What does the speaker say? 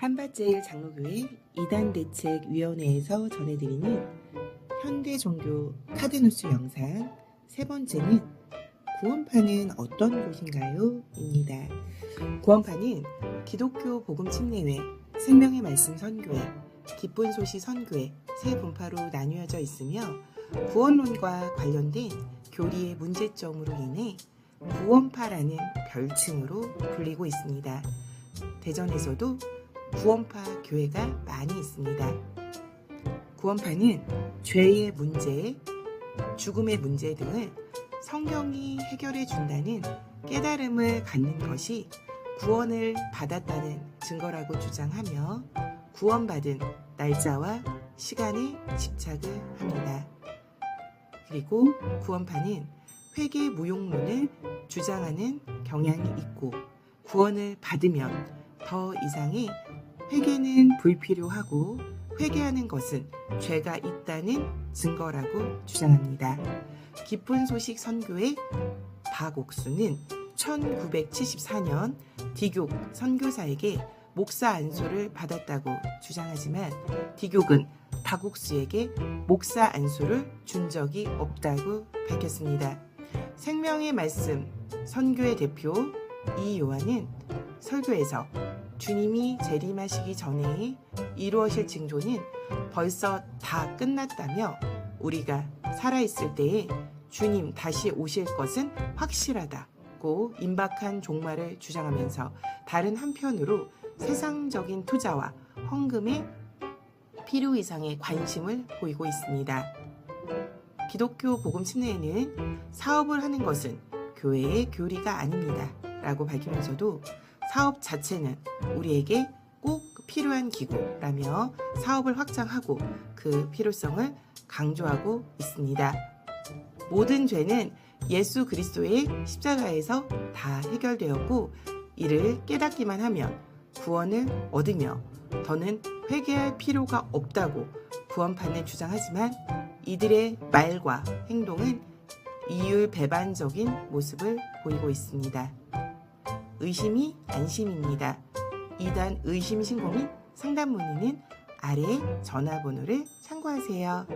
한밭제일 장로교회 이단대책위원회에서 전해드리는 현대 종교 카드뉴스 영상 세 번째는 구원파는 어떤 곳인가요? 입니다. 구원파는 기독교 복음 침례회, 생명의 말씀 선교회, 기쁜 소식 선교회 세 분파로 나뉘어져 있으며 구원론과 관련된 교리의 문제점으로 인해 구원파라는 별칭으로 불리고 있습니다. 대전에서도 구원파 교회가 많이 있습니다. 구원파는 죄의 문제, 죽음의 문제 등을 성경이 해결해 준다는 깨달음을 갖는 것이 구원을 받았다는 증거라고 주장하며 구원받은 날짜와 시간에 집착을 합니다. 그리고 구원파는 회계 무용론을 주장하는 경향이 있고 구원을 받으면 더 이상의 회개는 불필요하고 회개하는 것은 죄가 있다는 증거라고 주장합니다. 기쁜 소식 선교의 박옥수는 1974년 디교국 선교사에게 목사 안수를 받았다고 주장하지만 디교국은 박옥수에게 목사 안수를 준 적이 없다고 밝혔습니다. 생명의 말씀 선교의 대표 이요한은 설교에서 주님이 재림하시기 전에 이루어질 징조는 벌써 다 끝났다며 우리가 살아있을 때에 주님 다시 오실 것은 확실하다고 임박한 종말을 주장하면서 다른 한편으로 세상적인 투자와 헌금에 필요 이상의 관심을 보이고 있습니다. 기독교 복음 침례에는 사업을 하는 것은 교회의 교리가 아닙니다. 라고 밝히면서도 사업 자체는 우리에게 꼭 필요한 기구라며 사업을 확장하고 그 필요성을 강조하고 있습니다. 모든 죄는 예수 그리스도의 십자가에서 다 해결되었고 이를 깨닫기만 하면 구원을 얻으며 더는 회개할 필요가 없다고 구원판을 주장하지만 이들의 말과 행동은 이율 배반적인 모습을 보이고 있습니다. 의심이 안심입니다. 이단 의심 신고 및 상담 문의는 아래 전화번호를 참고하세요.